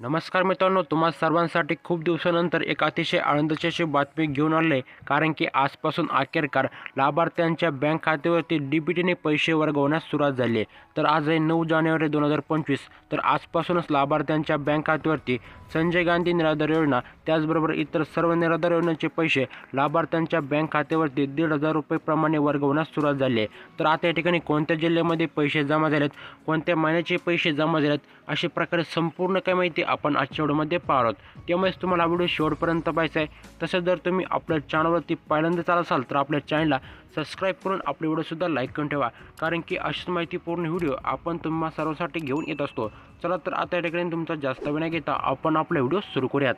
नमस्कार मित्रांनो तुम्हा सर्वांसाठी खूप दिवसानंतर एक अतिशय आनंदाची अशी बातमी घेऊन आले कारण की आजपासून अखेरकार लाभार्थ्यांच्या बँक खात्यावरती डी बी टीने पैसे वर्गवण्यास सुरुवात झाली तर आज आहे नऊ जानेवारी दोन हजार पंचवीस. तर आजपासूनच लाभार्थ्यांच्या बँक खात्यावरती संजय गांधी निराधार योजना त्याचबरोबर इतर सर्व निराधार योजनेचे पैसे लाभार्थ्यांच्या बँक खात्यावरती दीड हजार रुपयेप्रमाणे वर्गवण्यास सुरुवात झाली आहे. तर आता या ठिकाणी कोणत्या जिल्ह्यामध्ये पैसे जमा झालेत कोणत्या महिन्याचे पैसे जमा झालेत अशा प्रकारे संपूर्ण काय माहिती आपण आजच्या व्हिडिओमध्ये पाहत आहोत. त्यामुळेच तुम्हाला व्हिडिओ शेवटपर्यंत पाहायचा आहे. तसेच जर तुम्ही आपल्या चॅनलवरती पहिल्यांदा चालत असाल तर आपल्या चॅनलला सबस्क्राईब करून आपले व्हिडिओसुद्धा लाईक करून ठेवा. कारण की अशीच माहितीपूर्ण व्हिडिओ आपण तुम्हा सर्वांसाठी घेऊन येत असतो. चला तर आता या ठिकाणी तुमचा जास्त वेळ घेता आपण आपला व्हिडिओ सुरू करूयात.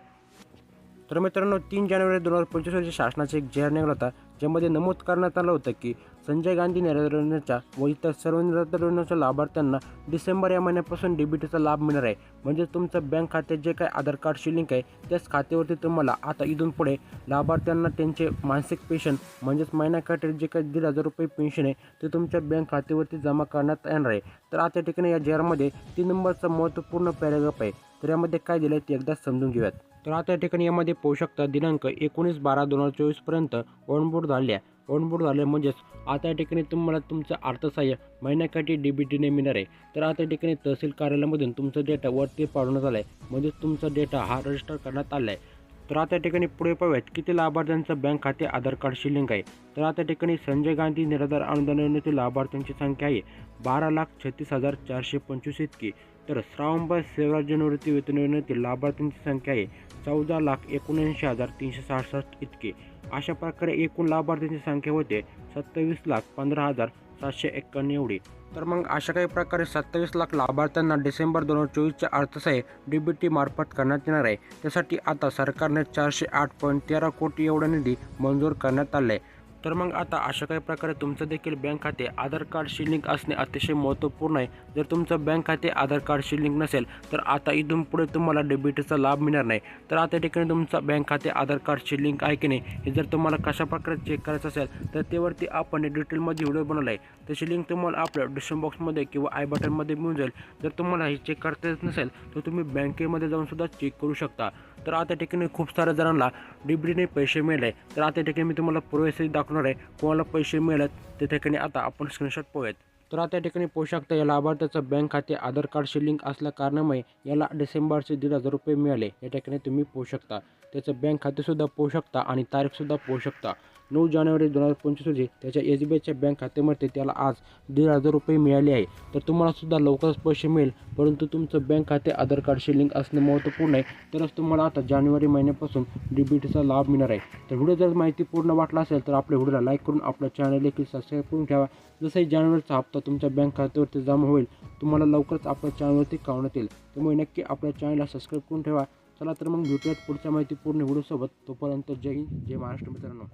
तर मित्रांनो तीन जानेवारी दोन हजार पंचवीस रोजी शासनाचा एक जाहीर निघाला होता ज्यामध्ये नमूद करण्यात आलं होतं की संजय गांधी निराधार योजनेच्या व इतर सर्व निराधार योजनेच्या लाभार्थ्यांना डिसेंबर या महिन्यापासून डीबीटीचा लाभ मिळणार आहे. म्हणजे तुमचं बँक खात्यात जे काही आधार कार्डशी लिंक आहे त्याच खात्यावरती तुम्हाला आता इथून पुढे लाभार्थ्यांना त्यांचे मासिक पेन्शन म्हणजेच महिन्याकाठी जे काही दीड हजार रुपये पेन्शन आहे ते तुमच्या बँक खात्यावरती जमा करण्यात येणार आहे. तर आता ठिकाणी या जाहीरमध्ये तीन नंबरचा महत्त्वपूर्ण पॅरेग्राफ आहे. तर यामध्ये काय दिलं आहे ते एकदा समजून घेऊयात. तर आता या ठिकाणी यामध्ये पोषकता दिनांक एकोणीस बारा दोन हजार चोवीसपर्यंत ऑनबोर्ड झाल्या ऑनबोर्ड झाले म्हणजेच आता या ठिकाणी तुम्हाला तुमचं अर्थसहाय्य महिन्याकाठी डी बी टीने मिळणार आहे. तर आता या ठिकाणी तहसील कार्यालयामधून तुमचा डेटा वरती पाडवण्यात आला आहे. म्हणजेच तुमचा डेटा हा रजिस्टर करण्यात आला आहे. तर आता या ठिकाणी पुढे पाहूयात किती लाभार्थ्यांचं बँक खाते आधार कार्डशी लिंक आहे? तर आता या ठिकाणी संजय गांधी निराधार अनुदान योजनेतील लाभार्थ्यांची संख्या आहे बारा लाख छत्तीस हजार चारशे पंचवीस इतकी. तर श्रावणबाई सेवाराज्य निवृत्ती वेतन योजनेतील लाभार्थ्यांची संख्या आहे चौदा लाख एकोणऐंशी हजार तीनशे सहासष्ट इतकी. अशा प्रकारे एकूण लाभार्थ्यांची संख्या होते सत्तावीस लाख पंधरा हजार सातशे एक्कावन्न एवढी. तर मग अशा काही प्रकारे सत्तावीस लाख लाभार्थ्यांना डिसेंबर दोन हजार चोवीसच्या अर्थसहाय्य डी बी टी मार्फत करण्यात येणार आहे. त्यासाठी आता सरकारने चारशे आठ पॉईंट तेरा कोटी एवढा निधी मंजूर करण्यात आला आहे तर मग आता अशा काही प्रकारे तुमचं देखील बँक खाते आधार कार्डशी लिंक असणे अतिशय महत्त्वपूर्ण आहे. जर तुमचं बँक खाते आधार कार्डशी लिंक नसेल तर आता इथून पुढे तुम्हाला डेबिटचा लाभ मिळणार नाही. तर आता ठिकाणी तुमचं बँक खाते आधार कार्डशी लिंक आहे की नाही हे जर तुम्हाला कशा प्रकारे चेक करायचं असेल तर त्यावरती आपण डिटेलमध्ये व्हिडिओ बनवला आहे त्याची लिंक तुम्हाला आपल्या डिस्क्रिप्शन बॉक्समध्ये किंवा आय बटनमध्ये मिळून जाईल. जर तुम्हाला हे चेक करता येत नसेल तर तुम्ही बँकेमध्ये जाऊनसुद्धा चेक करू शकता. तर आता ठिकाणी खूप साऱ्या जणांना डिब्रीने पैसे मिळाले. तर आता ठिकाणी मी तुम्हाला प्रोसेस दाखवणार आहे. कोणाला पैसे मिळत त्या ठिकाणी आता आपण स्क्रीनशॉट पाहूयात. तर आता या ठिकाणी पाहू शकता या लाभार्थ्याचं बँक खाते आधार कार्डशी लिंक असल्या कारणामुळे याला डिसेंबरचे दीड हजार रुपये मिळाले. या ठिकाणी तुम्ही पोहू शकता. त्याचं बँक खातेसुद्धा पोहू शकता आणि तारीखसुद्धा पोहू शकता. नऊ जानेवारी दोन हजार पंचवीस रोजी त्याच्या एस बी आयच्या बँक खात्यामध्ये त्याला आज दीड हजार रुपये मिळाले आहे. तर तुम्हालासुद्धा लवकरच पैसे मिळेल परंतु तुमचं बँक खाते आधार कार्डशी लिंक असणे महत्त्वपूर्ण आहे. तरच तुम्हाला आता जानेवारी महिन्यापासून डी बी टीचा लाभ मिळणार आहे. तर व्हिडिओ जर माहिती पूर्ण वाटला असेल तर आपल्या व्हिडिओला लाईक करून आपल्या चॅनल देखील सबस्क्राईब करून ठेवा. जसंही जानेवारीचा हप्ता तुमच्या बँक खात्यावरती जमा होईल तुम्हाला लवकरच आपल्या चॅनलवरती कावण्यात येईल. त्यामुळे नक्की आपल्या चॅनलला सबस्क्राईब करून ठेवा. चला तर मग भेटूयात पुढच्या माहिती पूर्ण व्हिडिओसोबत. तोपर्यंत जय हिंद जय महाराष्ट्र मित्रांनो.